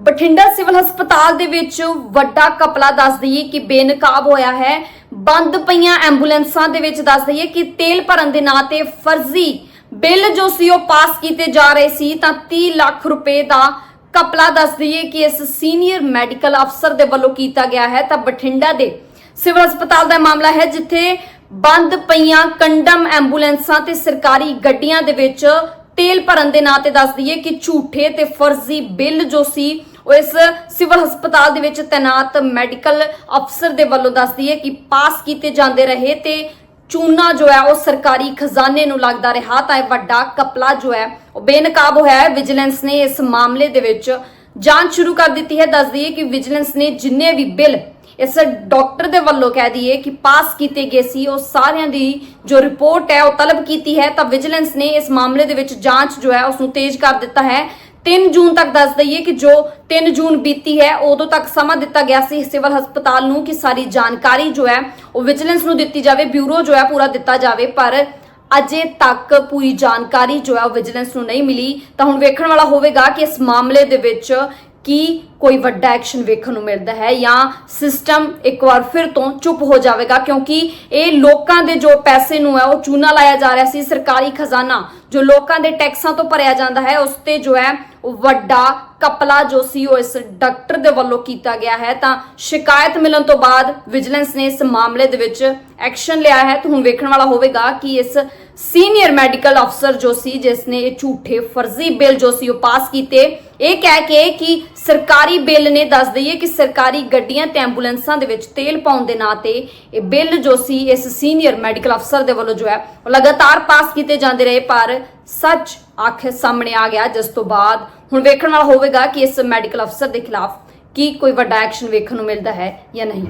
Bathinda civil ਹਸਪਤਾਲ ਦੇ ਵਿੱਚ ਵੱਡਾ ਕਪਲਾ ਦੱਸ ਦਈਏ ਕਿ ਬੇਨਕਾਬ ਹੋਇਆ ਹੈ। ਬੰਦ ਪਈਆਂ ਐਂਬੂਲੈਂਸਾਂ ਦੇ ਵਿੱਚ ਦੱਸ ਦਈਏ ਕਿ ਤੇਲ ਭਰਨ ਦੇ ਨਾਂ ਤੇ ਫਰਜ਼ੀ ਬਿੱਲ ਜੋ ਸੀ ਉਹ ਪਾਸ ਕੀਤੇ ਜਾ ਰਹੇ ਸੀ, ਤਾਂ 30 ਲੱਖ ਰੁਪਏ ਦਾ ਕਪਲਾ ਦੱਸ ਦਈਏ ਕਿ ਇਸ ਸੀਨੀਅਰ ਮੈਡੀਕਲ ਅਫਸਰ ਦੇ ਵੱਲੋਂ ਕੀਤਾ ਗਿਆ ਹੈ। ਤਾਂ ਬਠਿੰਡਾ ਦੇ ਸਿਵਲ ਹਸਪਤਾਲ ਦਾ ਮਾਮਲਾ ਹੈ, ਜਿੱਥੇ ਬੰਦ ਪਈਆਂ ਕੰਡਮ ਐਂਬੂਲੈਂਸਾਂ ਤੇ ਸਰਕਾਰੀ ਗੱਡੀਆਂ ਦੇ ਵਿੱਚ ਤੇਲ ਭਰਨ ਦੇ ਨਾਂ ਤੇ ਦੱਸ ਦਈਏ ਕਿ ਝੂਠੇ ਤੇ ਫਰਜ਼ੀ ਬਿੱਲ ਜੋ ਸੀ ਉਹ ਇਸ ਸਿਵਲ ਹਸਪਤਾਲ ਦੇ ਵਿੱਚ ਤੈਨਾਤ ਮੈਡੀਕਲ ਅਫਸਰ ਦੇ ਵੱਲੋਂ ਦੱਸਦੀ ਹੈ ਕਿ ਪਾਸ ਕੀਤੇ ਜਾਂਦੇ ਰਹੇ ਤੇ ਚੂਨਾ ਜੋ ਹੈ ਉਹ ਸਰਕਾਰੀ ਖਜ਼ਾਨੇ ਨੂੰ ਲੱਗਦਾ ਰਿਹਾ ਤਾਂ ਇਹ ਵੱਡਾ ਕਪਲਾ ਜੋ ਹੈ ਉਹ ਬੇਨਕਾਬ ਹੋਇਆ ਹੈ। ਵਿਜੀਲੈਂਸ ਨੇ ਇਸ ਮਾਮਲੇ ਦੇ ਵਿੱਚ ਜਾਂਚ ਸ਼ੁਰੂ ਕਰ ਦਿੱਤੀ ਹੈ। ਦੱਸਦੀ ਹੈ ਕਿ ਵਿਜੀਲੈਂਸ ਨੇ ਜਿੰਨੇ ਵੀ ਬਿੱਲ ਇਸ ਡਾਕਟਰ ਦੇ ਵੱਲੋਂ ਕਹਿ ਦਈਏ ਕਿ ਪਾਸ ਕੀਤੇ ਗਏ ਸੀ, ਉਹ ਸਾਰਿਆਂ ਦੀ ਜੋ ਰਿਪੋਰਟ ਹੈ ਉਹ ਤਲਬ ਕੀਤੀ ਹੈ। ਤਾਂ ਵਿਜੀਲੈਂਸ ਨੇ ਇਸ ਮਾਮਲੇ ਦੇ ਵਿੱਚ ਜਾਂਚ ਜੋ ਹੈ ਉਸ ਨੂੰ ਤੇਜ਼ ਕਰ ਦਿੱਤਾ ਹੈ। 3 ਜੂਨ ਤੱਕ ਦੱਸ ਦਈਏ ਕਿ ਜੋ 3 ਜੂਨ ਬੀਤੀ ਹੈ, ਉਦੋਂ ਤੱਕ ਸਮਾਂ ਦਿੱਤਾ ਗਿਆ ਸੀ ਸਿਵਲ ਹਸਪਤਾਲ ਨੂੰ ਕਿ ਸਾਰੀ ਜਾਣਕਾਰੀ ਜੋ ਹੈ, ਉਹ ਵਿਜੀਲੈਂਸ ਨੂੰ ਦਿੱਤੀ ਜਾਵੇ, ਬਿਊਰੋ ਜੋ ਹੈ ਪੂਰਾ ਦਿੱਤਾ ਜਾਵੇ, ਪਰ ਅਜੇ ਤੱਕ ਪੂਰੀ ਜਾਣਕਾਰੀ ਜੋ ਹੈ, ਉਹ ਵਿਜੀਲੈਂਸ ਨੂੰ ਨਹੀਂ ਮਿਲੀ। ਤਾਂ ਹੁਣ ਵੇਖਣ ਵਾਲਾ ਹੋਵੇਗਾ ਕਿ ਇਸ ਮਾਮਲੇ ਦੇ ਵਿੱਚ ਕੀ ਕੋਈ ਵੱਡਾ ਐਕਸ਼ਨ ਵੇਖਣ ਨੂੰ ਮਿਲਦਾ ਹੈ ਜਾਂ ਸਿਸਟਮ ਇੱਕ ਵਾਰ ਫਿਰ ਤੋਂ ਚੁੱਪ ਹੋ ਜਾਵੇਗਾ, ਕਿਉਂਕਿ ਇਹ ਲੋਕਾਂ ਦੇ ਜੋ ਪੈਸੇ ਨੂੰ ਹੈ, ਉਹ ਚੂਨਾ ਲਾਇਆ ਜਾ ਰਿਹਾ ਸੀ, ਸਰਕਾਰੀ ਖਜ਼ਾਨਾ, ਜੋ ਲੋਕਾਂ ਦੇ ਟੈਕਸਾਂ ਤੋਂ ਭਰਿਆ ਜਾਂਦਾ ਹੈ, ਉਸ ਤੇ ਜੋ ਹੈ ਵੱਡਾ ਕਪਲਾ ਜੋ ਸੀ, ਉਹ ਇਸ ਡਾਕਟਰ ਦੇ ਵੱਲੋਂ ਕੀਤਾ ਗਿਆ ਹੈ। ਤਾਂ ਸ਼ਿਕਾਇਤ ਮਿਲਣ ਤੋਂ ਬਾਅਦ ਵਿਜੀਲੈਂਸ ਨੇ ਇਸ ਮਾਮਲੇ ਦੇ ਵਿੱਚ ਐਕਸ਼ਨ ਲਿਆ ਹੈ। ਤਾਂ ਹੁਣ ਵੇਖਣ ਵਾਲਾ ਹੋਵੇਗਾ ਕਿ ਇਸ ਸੀਨੀਅਰ ਮੈਡੀਕਲ ਅਫਸਰ ਜੋ ਸੀ, ਜਿਸ ਨੇ ਇਹ ਝੂਠੇ ਫਰਜ਼ੀ ਬਿੱਲ ਜੋ ਸੀ ਉਹ ਪਾਸ ਕੀਤੇ, ਇਹ ਕਹਿ ਕੇ ਕਿ ਸਰਕਾਰੀ ਬਿੱਲ ਨੇ ਦੱਸ ਦਈਏ ਕਿ ਸਰਕਾਰੀ ਗੱਡੀਆਂ ਤੇ ਐਂਬੂਲੈਂਸਾਂ ਦੇ ਵਿੱਚ ਤੇਲ ਪਾਉਣ ਦੇ ਨਾਂ ਤੇ ਇਹ ਬਿੱਲ ਜੋ ਸੀ, ਇਸ ਸੀਨੀਅਰ ਮੈਡੀਕਲ ਅਫਸਰ ਦੇ ਵੱਲੋਂ ਜੋ ਹੈ, ਉਹ ਲਗਾਤਾਰ ਪਾਸ ਕੀਤੇ ਜਾਂਦੇ ਰਹੇ, ਪਰ ਸੱਚ ਆਖੇ ਸਾਹਮਣੇ ਆ ਗਿਆ, ਜਿਸ ਤੋਂ ਬਾਅਦ ਹੁਣ ਵੇਖਣ ਵਾਲਾ ਹੋਵੇਗਾ ਕਿ ਇਸ ਮੈਡੀਕਲ ਅਫਸਰ ਦੇ ਖਿਲਾਫ ਕੀ ਕੋਈ ਵੱਡਾ ਐਕਸ਼ਨ ਵੇਖਣ ਨੂੰ ਮਿਲਦਾ ਹੈ ਜਾਂ ਨਹੀਂ।